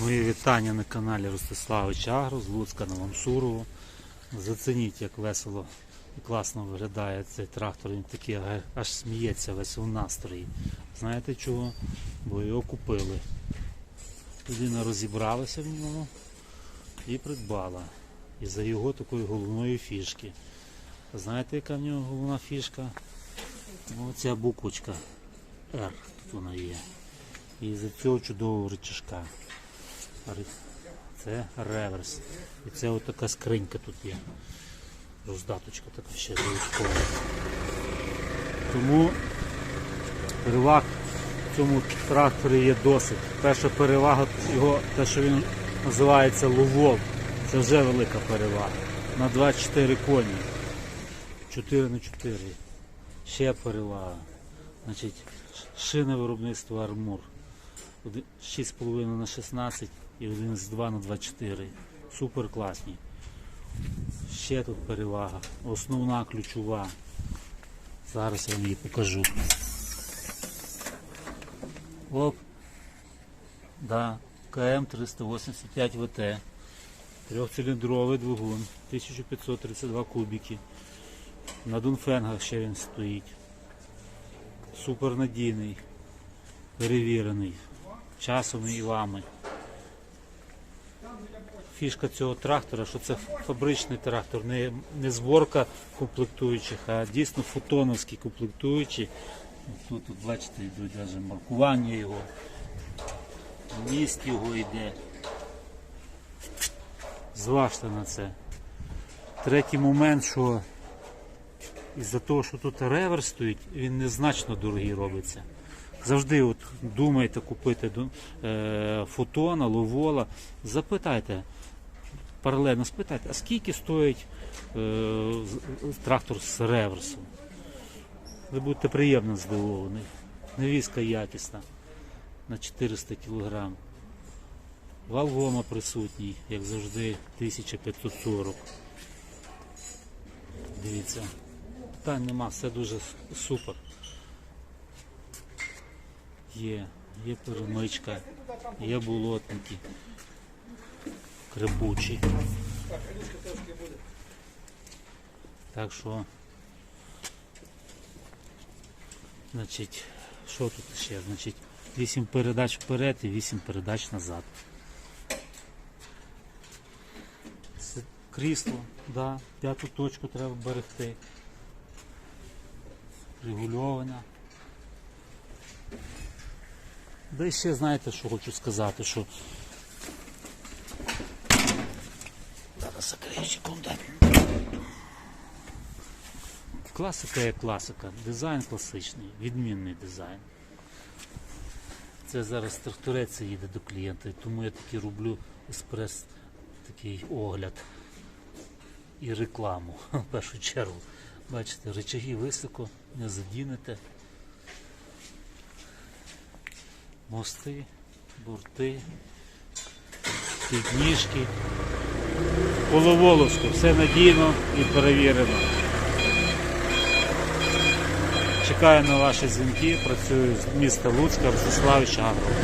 Мої вітання на каналі Ростиславич Агро з Луцька на Мамсурову. Зацініть, як весело і класно виглядає цей трактор. Він такий аж сміється весь у настрої. Знаєте чого? Бо його купили. Людина розібралася в ньому і придбала. І за його такої головної фішки. Знаєте, яка в нього головна фішка? Ну, Оця буквочка R тут вона є. І за цього чудового рычажка. Це реверс. І це от така скринька тут є. Роздаточка така ще додаткова. Тому переваг в цьому тракторі є досить. Перша перевага його, те, що він називається лувол. Це вже велика перевага. На 24 коні. 4 на 4. Ще перевага. Значить, шини виробництва армур. 6,5 на 16 і один з 2 на 24. Супер класні. Ще тут перевага. Основна ключова. Зараз я вам її покажу. Оп. Да. КМ 385 ВТ. Трьохциліндровий двигун. 1532 кубики. На Дунфенгах ще він стоїть. Супер надійний. Перевірений. Часом і вами. Фішка цього трактора, що це фабричний трактор, не, не зборка комплектуючих, а дійсно фотоновські комплектуючі. Тут, тут бачите, йдуть навіть маркування його. Міст його йде. Зважте на це. Третій момент, що із-за того, що тут реверс стоїть, він незначно дорогий робиться. Завжди от думаєте купити е, фотона, ловола, запитайте, паралельно спитайте, а скільки стоїть е, трактор з реверсом? Ви будете приємно здивовані. Навіска якісна на 400 кг. Валвома присутній, як завжди, 1540. Дивіться. Питань нема, все дуже супер. Є, є перемичка, є болотники, крепучі. Так що, значить, що тут ще? Значить, 8 передач вперед і 8 передач назад. С- Крісло, да, п'яту точку треба берегти. Регульована. Да і ще знаєте, що хочу сказати, що зараз закричиком дати. Класика є класика, дизайн класичний, відмінний дизайн. Це зараз тракторець їде до клієнта, тому я таки роблю еспрес такий огляд і рекламу в першу чергу. Бачите, речаги високо, не задінете. Мости, борти, підніжки. Половолоску, все надійно і перевірено. Чекаю на ваші дзвінки, працюю з міста Луцька, Ростиславич Агро.